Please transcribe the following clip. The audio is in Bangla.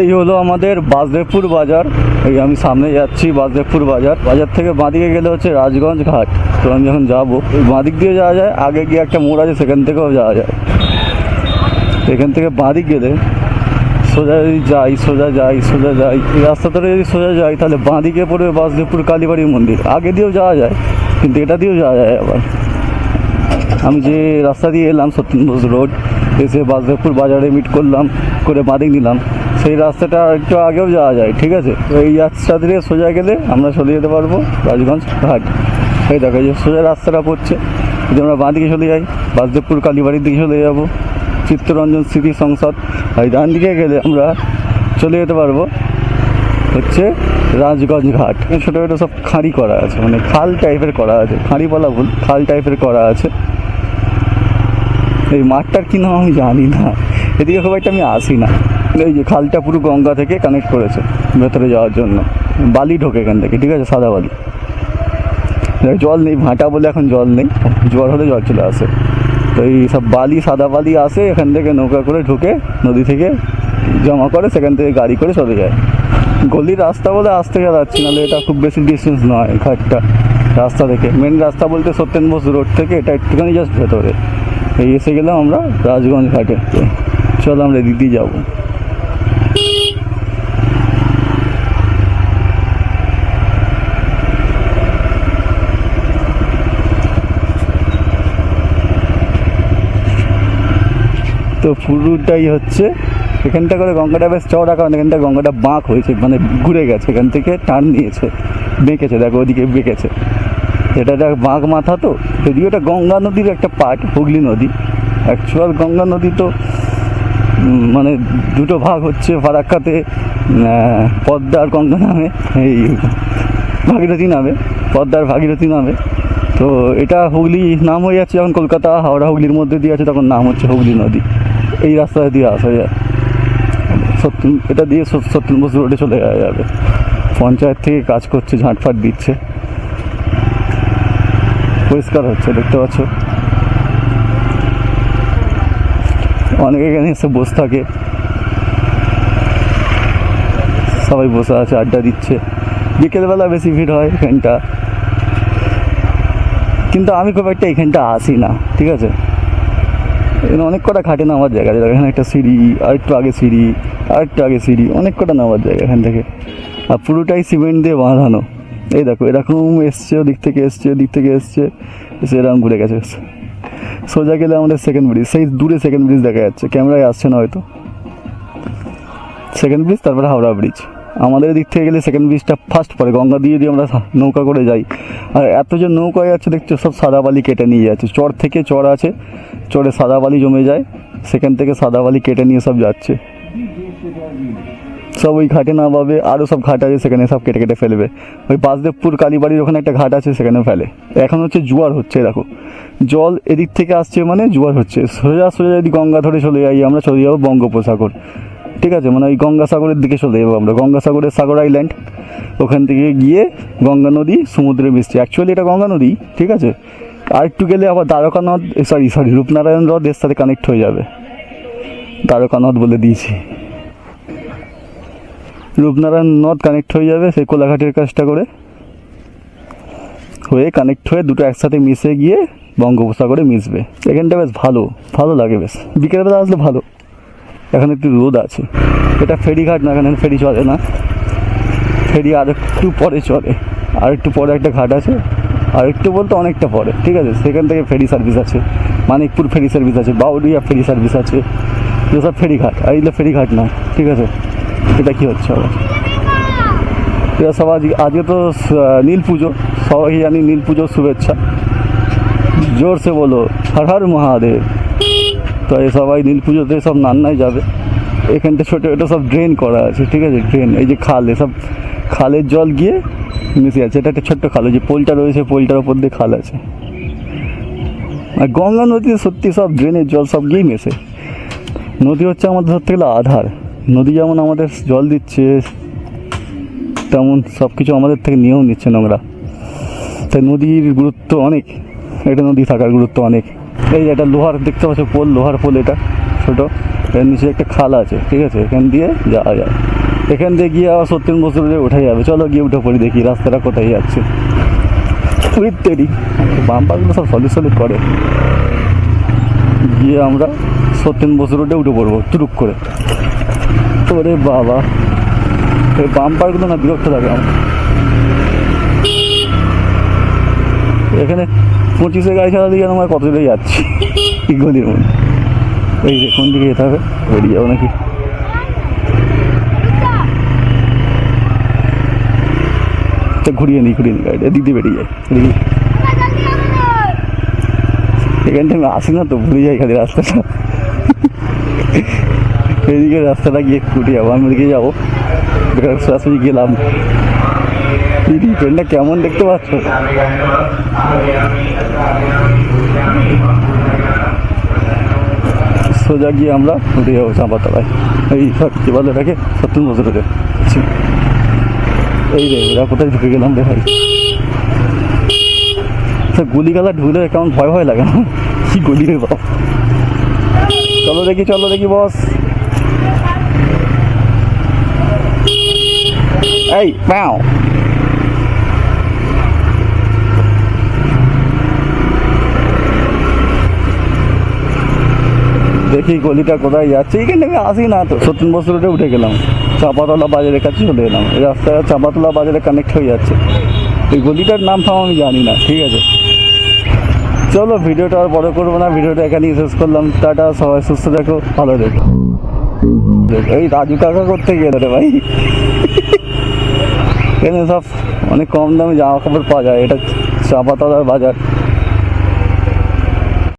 এই হলো আমাদের বাসদেবপুর বাজার। এই আমি সামনে যাচ্ছি বাসদেবপুর বাজার। বাজার থেকে বাঁদিকে গেলে হচ্ছে রাজগঞ্জ ঘাট। তো আমি যখন যাব বাঁদিক দিয়ে যাওয়া যায়, আগে গিয়ে একটা মোড় আছে, সেখান থেকেও যাওয়া যায়। এখান থেকে বাঁদিক গেলে সোজা যদি যাই, সোজা যাই সোজা যাই, এই রাস্তা ধরে যদি সোজা যাই, তাহলে বাঁদিকে পড়বে বাসদেবপুর কালীবাড়ি মন্দির। আগে দিয়েও যাওয়া যায়, কিন্তু এটা দিয়েও যাওয়া যায় আবার। আমি যে রাস্তা দিয়ে এলাম সত্যেন বোস রোড, এসে বাসদেবপুর বাজারে মিট করলাম, করে বাদিক নিলাম। সেই রাস্তাটা একটু আগেও যাওয়া যায়, ঠিক আছে? তো এই রাস্তা দিয়ে সোজা গেলে আমরা চলে যেতে পারব রাজগঞ্জ ঘাট। এই দেখো যে সোজা রাস্তাটা পড়ছে। যদি আমরা বাঁদিকে চলে যাই, বাসদেবপুর কালীবাড়ির দিকে চলে যাব। চিত্তরঞ্জন স্মৃতি সংসদ। এই ডান দিকে গেলে আমরা চলে যেতে পারব হচ্ছে রাজগঞ্জ ঘাট। ছোটো ছোটো সব খাঁড়ি করা আছে মানে খাল টাইপের করা আছে, খাঁড়ি বলা ভুল, খাল টাইপের করা আছে। এই মাঠটার কি নাম আমি জানি না। এদিকে খুব একটা আমি আসি না। এই যে খালটা পুরো গঙ্গা থেকে কানেক্ট করেছে ভেতরে যাওয়ার জন্য। বালি ঢোকে এখান থেকে, ঠিক আছে? সাদা বালি। জল নেই, ভাঁটা বলে এখন জল নেই। জল হলে জল চলে আসে। তো এই সব বালি, সাদা বালি আসে, এখান থেকে নৌকা করে ঢুকে নদী থেকে জমা করে সেখান থেকে গাড়ি করে চলে যায়। গলির রাস্তা বলে আসতে যাচ্ছি নাহলে এটা খুব বেশি ডিস্টেন্স নয় ঘাটটা রাস্তা থেকে। মেন রাস্তা বলতে সত্যেন বোস রোড থেকে, এটা একটুখানি জাস্ট ভেতরে। এই এসে গেলাম আমরা রাজগঞ্জ ঘাটে। চলো আমরা দিদি যাব। তো পুরোটাই হচ্ছে এখানটা করে গঙ্গাটা বেশ চওড়া কারণ এখানটা গঙ্গাটা বাঁক হয়েছে মানে ঘুরে গেছে এখান থেকে টার্ন নিয়েছে বেঁকেছে দেখো ওদিকে বেঁকেছে। এটা একটা বাঁক মাথা তো যদিও এটা গঙ্গা নদীর একটা পার্ট হুগলি নদী। অ্যাকচুয়াল গঙ্গা নদী তো মানে দুটো ভাগ হচ্ছে ফারাক্কাতে আহ, পদ্মা আর গঙ্গা নামে এই ভাগীরথী নামে পদ্মার ভাগীরথী নামে। তো এটা হুগলি নাম হয়ে যাচ্ছে যখন কলকাতা হাওড়া হুগলির মধ্যে দিয়ে আছে তখন নাম হচ্ছে হুগলি নদী। এই রাস্তা দিয়ে আসা যায়। সত্যি, এটা দিয়ে সত- সত্যেন বসু রোডে চলে যাওয়া যাবে। পঞ্চায়েত থেকে কাজ করছে, ঝাঁটফাট দিচ্ছে। পরিষ্কার হচ্ছে, দেখতে পাচ্ছ। অনেকে এখানে এসে বসে থাকে। সবাই বসে আছে, আড্ডা দিচ্ছে। বিকেলবেলা বেশি ভিড় হয় এখানটা। কিন্তু আমি খুব একটা এখানটা আসি না, ঠিক আছে? এখানে অনেক কটা খাটে নামার জায়গা আছে। এখানে একটা সিঁড়ি আর একটু আগে সিঁড়ি আর একটু আগে সিঁড়ি, অনেক কটা নামার জায়গা এখান থেকে। আর পুরোটাই সিমেন্ট দিয়ে বাঁধানো। এই দেখো, এরকম এসছে, ওদিক থেকে এসছে, ওদিক থেকে এসছে, এসে এরকম ঘুরে গেছে। সোজা গেলে আমাদের সেকেন্ড ব্রিজ সেই দূরে সেকেন্ড ব্রিজ দেখা যাচ্ছে। ক্যামেরায় আসছে না হয়তো। সেকেন্ড ব্রিজ তারপরে হাওড়া ব্রিজ আমাদের দিক থেকে গেলে সেকেন্ড ব্রিজটা ফার্স্ট পড়ে। গঙ্গা দিয়ে দিয়ে আমরা নৌকা করে যাই, আর এত যে নৌকা যাচ্ছে দেখছ, সব সাদা বালি কেটে নিয়ে যাচ্ছে। চর থেকে চর আছে, চরে সাদা বালি জমে যায়, সেখান থেকে সাদা বালি কেটে নিয়ে সব যাচ্ছে। সব ওই ঘাটে না পাবে আরও সব ঘাট আছে, সেখানে সব কেটে কেটে ফেলবে। ওই বাসদেবপুর কালীবাড়ির ওখানে একটা ঘাট আছে, সেখানে ফেলে। এখন হচ্ছে জোয়ার হচ্ছে, দেখো। জল এদিক থেকে আসছে মানে জোয়ার হচ্ছে। সোজা সোজা যদি গঙ্গা ধরে চলে যাই, আমরা চলে যাব বঙ্গোপসাগর। ঠিক আছে মানে ওই গঙ্গাসাগরের দিকে চলে যাব আমরা। গঙ্গাসাগরের সাগর আইল্যান্ড ওখান থেকে গিয়ে গঙ্গা নদী, সমুদ্রে মিশছে অ্যাকচুয়ালি এটা গঙ্গা নদী, ঠিক আছে? আর একটু গেলে আবার দ্বারকা নদ সরি সরি রূপনারায়ণ হ্রদ এর সাথে কানেক্ট হয়ে যাবে। দ্বারকা নদ বলে দিয়েছি। রূপনারায়ণ নদ কানেক্ট হয়ে যাবে সেই কোলাঘাটের কাজটা করে। হয়ে কানেক্ট হয়ে দুটো একসাথে মিশে গিয়ে বঙ্গোপসাগরে মিশবে। এখানটা বেশ ভালো ভালো লাগে বেশ। বিকেলবেলা আসলে ভালো। এখন একটু রোদ আছে। এটা ফেরিঘাট না, এখানে ফেরি চলে না। ফেরি আর একটু পরে চলে। আর একটু পরে একটা ঘাট আছে। আর একটু বলতে অনেকটা পরে, ঠিক আছে? সেখান থেকে ফেরি সার্ভিস আছে। মানিকপুর ফেরি সার্ভিস আছে, বাউরিয়া ফেরি সার্ভিস আছে। এগুলো সব ফেরিঘাট। আর এগুলো ফেরিঘাট না, ঠিক আছে? এটা কি হচ্ছে আবার? এরা সব আজকে আজকে তো নীল পুজো। সবাই জানি নীল পুজোর শুভেচ্ছা। জোরসে বলো, হর হর মহাদেব। তো এই সবাই নীল পুজোতে সব নান্নায় যাবে। এখানটা ছোটো ছোটো সব ড্রেন করা আছে, ঠিক আছে? ড্রেন এই যে খাল, এসব খালের জল গিয়ে মিশে আছে এটা একটা ছোট্ট খাল যে পোলটা রয়েছে পোলটার ওপর দিয়ে খাল আছে। আর গঙ্গা নদীতে সত্যি সব ড্রেনের জল সব গিয়ে মেশে। নদী হচ্ছে আমাদের ধরতে গেলে আধার। নদী যেমন আমাদের জল দিচ্ছে, তেমন সব কিছু আমাদের থেকে নিয়েও নিচ্ছে নোংরা। তাই নদীর গুরুত্ব অনেক। এটা নদী থাকার গুরুত্ব অনেক। এই একটা লোহার, দেখতে পাচ্ছ পোল, লোহার পোল এটা, ছোটো। এর নিচে একটা খাল আছে, ঠিক আছে? এখান দিয়ে যাওয়া যায়। এখান দিয়ে গিয়ে আবার সত্যেন বসে উঠে যাবে। চলো গিয়ে উঠে পড়ি, দেখি রাস্তাটা কোথায় যাচ্ছে। তৈরি বাম্পারগুলো সব সলিড সলিড করে। গিয়ে আমরা সত্যেন বসে রোডে উঠে পড়ব তুরুক করে। ওরে বাবা। এই বাম্পারগুলো না বিরক্ত লাগে আমার। এখানে পঁচিশে গাড়ি চালা দিয়ে আমার কত দূরে যাচ্ছি? গলির মধ্যে। এই কোন দিকে যেতে হবে? বেরিয়ে যাব নাকি? তো ঘুরিয়ে নিই ঘুরিয়ে নিই গাড়িটা। দিদি বেরিয়ে যায়। এখান থেকে আমি আসি না তো, ভুলে যাই খালি রাস্তাটা। এদিকে রাস্তাটা গিয়ে ঘুরে যাব, আমি ওদিকে যাব। গেলাম। ট্রেনটা কেমন দেখতে পাচ্ছ? সোজা গিয়ে আমরা উঠে যাব চাঁপাতলায়। এই কি বলে এটাকে সত্যন বছরে এই রে, এরা কোথায় ঢুকে গেলাম রে ভাই? গুলি গালা ঢুকলে কেমন ভয় ভয় লাগে না? কি গুলি রে বাবা চলো দেখি চলো দেখি বস এই প্যাও দেখি গলিটা কোথায় যাচ্ছে। এখানে আমি আসি না তো। সত্যেন বছর রোডে উঠে গেলাম। চাপাতলা বাজারের কাছে চলে এলাম। এই রাস্তাটা চাপাতলা বাজারে কানেক্ট হয়ে যাচ্ছে। এই গলিটার নাম ফাম আমি জানি না, ঠিক আছে? চলো, ভিডিওটা আর বড় করব না। ভিডিওটা এখানেই শেষ করলাম। টাটা, সবাই সুস্থ দেখো ভালো দেখো এই রাজু কাকা করতে গেলে রে ভাই। এখানে সব অনেক কম দামে জামা কাপড় পাওয়া যায়। এটা চাপাতলার বাজার।